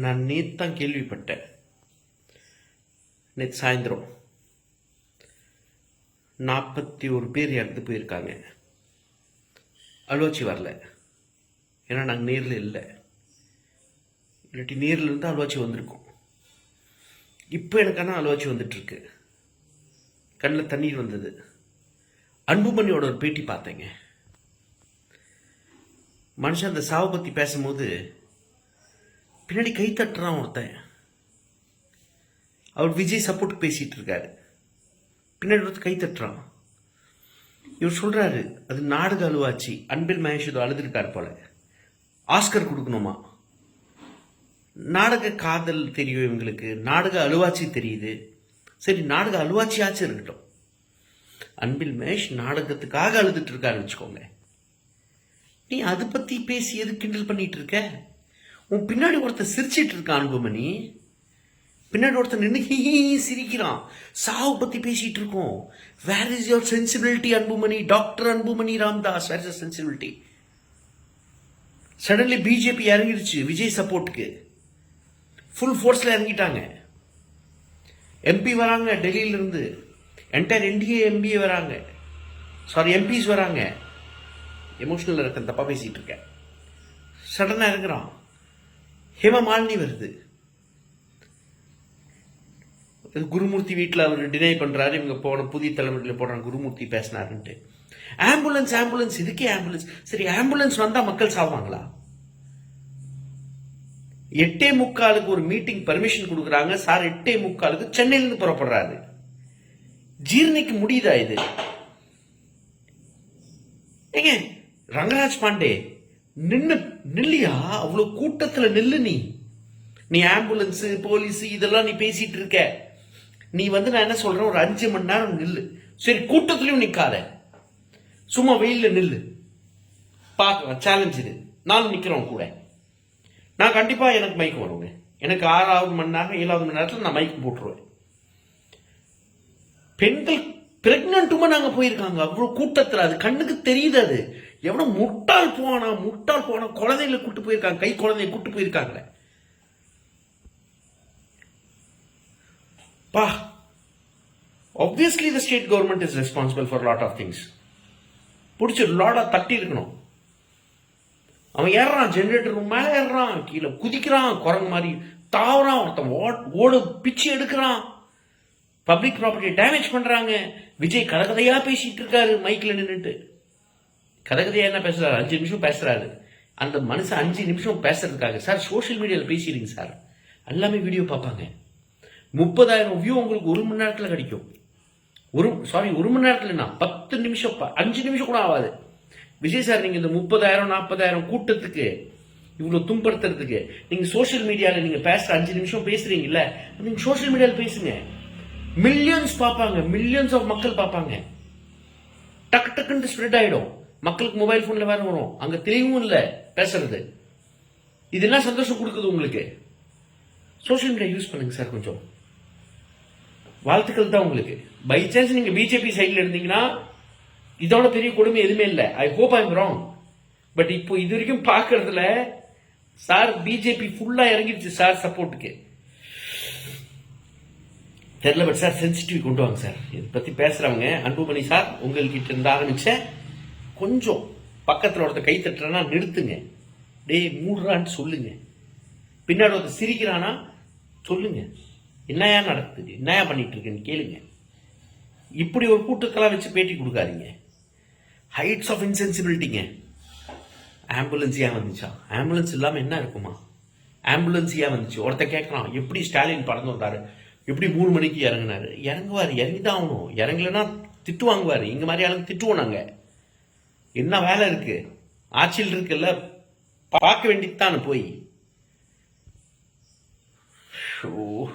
நான் நேற்று தான் கேள்விப்பட்டேன். நேற்று சாயந்தரம். நாற்பத்தி ஒரு பேர் இறந்து போயிருக்காங்க. அலுவச்சி வரல. ஏன்னா நாங்கள் நேரில் இல்லை. இல்லாட்டி நேரில் இருந்து அலுவச்சி வந்திருக்கோம். இப்போ எனக்கான அலுவச்சி வந்துட்டுருக்கு. கண்ணில் தண்ணீர் வந்தது. அன்புமணியோட ஒரு பேட்டி பார்த்தேங்க. மனுஷன் அந்த சாவை பற்றி பேசும்போது பின்னாடி கை தட்டுறான் ஒருத்தன். அவர் விஜய் சப்போர்ட் பேசிகிட்டு இருக்காரு. பின்னாடி ஒருத்தர் கை தட்டுறான். இவர் சொல்கிறாரு அது நாடக அழுவாச்சி அன்பில் மகேஷ் ஏதோ அழுதுருக்காரு போல. ஆஸ்கர் கொடுக்கணுமா? நாடக காதல் தெரியும் இவங்களுக்கு நாடக அழுவாச்சி தெரியுது. சரி நாடக அலுவாச்சியாச்சும் இருக்கட்டும். அன்பில் மகேஷ் நாடகத்துக்காக அழுதுட்டு இருக்காரு வச்சுக்கோங்க. நீ அதை பற்றி பேசி எது கிண்டல் பண்ணிட்டு இருக்க? உன் பின்னாடி ஒருத்தன் சிரிச்சிட்டு இருக்கான் அன்புமணி பின்னாடி ஒருத்தன் நின்று ஹீ சிரிக்கிறான். சாவு பற்றி பேசிகிட்டு இருக்கோம். Where is your sensibility Anbumani doctor Anbumani Ramadoss where is sensibility suddenly BJP இறங்கிடுச்சு Vijay சப்போர்ட்டுக்கு. ஃபுல் ஃபோர்ஸில் இறங்கிட்டாங்க. எம்பி வராங்க டெல்லியிலிருந்து என்டையர் என்டிஏ எம்பிஏ வராங்க. சாரி எம்பிஸ் வராங்க. எமோஷனல் இருக்கேன் தப்பாக பேசிகிட்டு இருக்கேன். சடனாக இறங்குறான். ஹேமமாலினி வருது. குருமூர்த்தி வீட்டில் அவர் டினை பண்ணுறாரு இவங்க போன புதிய தலைமுறையில் போடுறாங்க குருமூர்த்தி பேசினாருன்ட்டு. ஆம்புலன்ஸ் ஆம்புலன்ஸ் இதுக்கே ஆம்புலன்ஸ் சரி ஆம்புலன்ஸ் வந்தால் மக்கள் சாவாங்களா எட்டே முக்காலுக்கு ஒரு மீட்டிங் பர்மிஷன் கொடுக்குறாங்க. சார் எட்டே முக்காலுக்கு சென்னையிலேருந்து புறப்படுறாரு. ஜீர்ணிக்க முடியுதா இது? ஏங்க ரங்கராஜ் பாண்டே நின்னு நில்லியா? அவ்வளோ கூட்டத்தில் நில்லு நீ. நீ ஆம்புலன்ஸு போலீஸு இதெல்லாம் நீ பேசிகிட்டு இருக்க. நீ வந்து நான் என்ன சொல்கிறேன் ஒரு அஞ்சு மணி நேரம் நில்லு. சரி கூட்டத்துலையும் நிற்காத சும்மா வெயிலில் நில்லு. பார்க்கலாம் சேலஞ்ச் இது. நானும் நிற்கிறோம் கூட. நான் கண்டிப்பாக எனக்கு மைக் வருங்க. எனக்கு ஆறாவது மணி நேரம் ஏழாவது மணி நேரத்தில் நான் மைக் போட்டுருவேன். பெண்கள் பிரெக்னன்ட் நாங்கள் போயிருக்காங்க. அவ்வளோ கூட்டத்தில். அது கண்ணுக்கு தெரியுது அது. எவனோ முட்டால் போனா முட்டால் போனா குழந்தைகளை கூட்டு போயிருக்காங்க கை குழந்தைய கூட்டு போயிருக்காங்களே. பா obviously the state government is responsible for lot of things பிடிச்ச பிடிச்சி லாடா தட்டி இருக்கணும். அவன் ஏறுறான் ஜென்ரேட்டர் ரூம் ஏறான் ஏறுறான் கீழே குதிக்கிறான் குரங்கு மாதிரி தாவறான் ஒருத்தன் ஓட்- ஓடு பிச்சு எடுக்கிறான். பப்ளிக் ப்ராப்பர்ட்டி டேமேஜ் பண்றாங்க. விஜய் கதகதையா பேசிட்டு இருக்காரு மைக்ல நின்றுட்டு கதகதையா என்ன பேசுறாரு? அஞ்சு நிமிஷம் பேசுறாரு. அந்த மனுஷன் அஞ்சு நிமிஷம் பேசுறதுக்காக சார் சோஷியல் மீடியாவில் பேசிடுங்க சார். எல்லாமே வீடியோ பார்ப்பாங்க. முப்பதாயிரம் வியூ உங்களுக்கு ஒரு மணி நேரத்தில் கிடைக்கும். ஒரு சாரி ஒரு மணி நேரத்தில் என்ன? பத்து நிமிஷம் ப- அஞ்சு நிமிஷம் கூட ஆகாது. விஜய் சார் நீங்கள் இந்த முப்பதாயிரம் நாற்பதாயிரம் கூட்டத்துக்கு இவ்வளோ துன்படுத்துறதுக்கு நீங்கள் சோஷியல் மீடியாவில் நீங்கள் பேசுகிற அஞ்சு நிமிஷம் பேசுறீங்கல்ல நீங்கள் சோஷியல் மீடியாவில் பேசுங்க. மில்லியன்ஸ் பார்ப்பாங்க. மில்லியன்ஸ் ஆஃப் மக்கள் பார்ப்பாங்க. டக்கு டக்குன்னு ஸ்ப்ரெட் ஆகிடும் மக்களுக்கு மொபைல் போன்ல வேற வரும். அங்க தெளிவும் இல்லை பேசுறது. இதெல்லாம் சந்தோஷம் கொடுக்குது உங்களுக்கு? சோஷியல் மீடியா யூஸ் பண்ணுங்க சார் கொஞ்சம். வாழ்த்துக்கள் தான் உங்களுக்கு. பை சான்ஸ் நீங்க பிஜேபி சைடில் இருந்தீங்கன்னா இதோட பெரிய கொடுமை எதுவுமே இல்லை. I hope I'm wrong but இப்போ இது வரைக்கும் பார்க்கறதுல சார் பிஜேபி ஃபுல்லா இறங்கிடுச்சு சார் சப்போர்ட்டுக்கு தெரியல பட் சார் சென்சிட்டிவ் கொண்டு வாங்க சார் இதை பத்தி பேசுறவங்க அன்புமணி சார் உங்கள்கிட்ட இருந்து ஆரம்பிச்ச கொஞ்சம் பக்கத்தில் ஒருத்தர் கை தட்டுறானா நிறுத்துங்க. டேய் மூடுறான்னு சொல்லுங்க. பின்னாடி ஒருத்தர் சிரிக்கிறானா சொல்லுங்க. என்னையா நடக்குது? என்னையா பண்ணிட்டு இருக்குன்னு கேளுங்க. இப்படி ஒரு கூட்டத்தெல்லாம் வச்சு பேட்டி கொடுக்காதீங்க. ஹைட்ஸ் ஆஃப் இன்சென்சிபிலிட்டிங்க ஆம்புலன்ஸ் ஏன் வந்துச்சா? ஆம்புலன்ஸ் இல்லாமல் என்ன இருக்குமா? ஆம்புலன்ஸ் ஏன் வந்துச்சு? ஒருத்த கேட்குறான் எப்படி ஸ்டாலின் பறந்து வந்தார்? எப்படி மூணு மணிக்கு இறங்குனாரு? இறங்குவார் இறங்கி தான் ஆகணும். இறங்கலைன்னா திட்டு வாங்குவார். இங்கே மாதிரி ஆளுங்க திட்டுவோம் நாங்கள் என்ன வேலை இருக்கு? ஆட்சியில் இருக்குல்ல? பார்க்க வேண்டியதுதான் போய். ஓ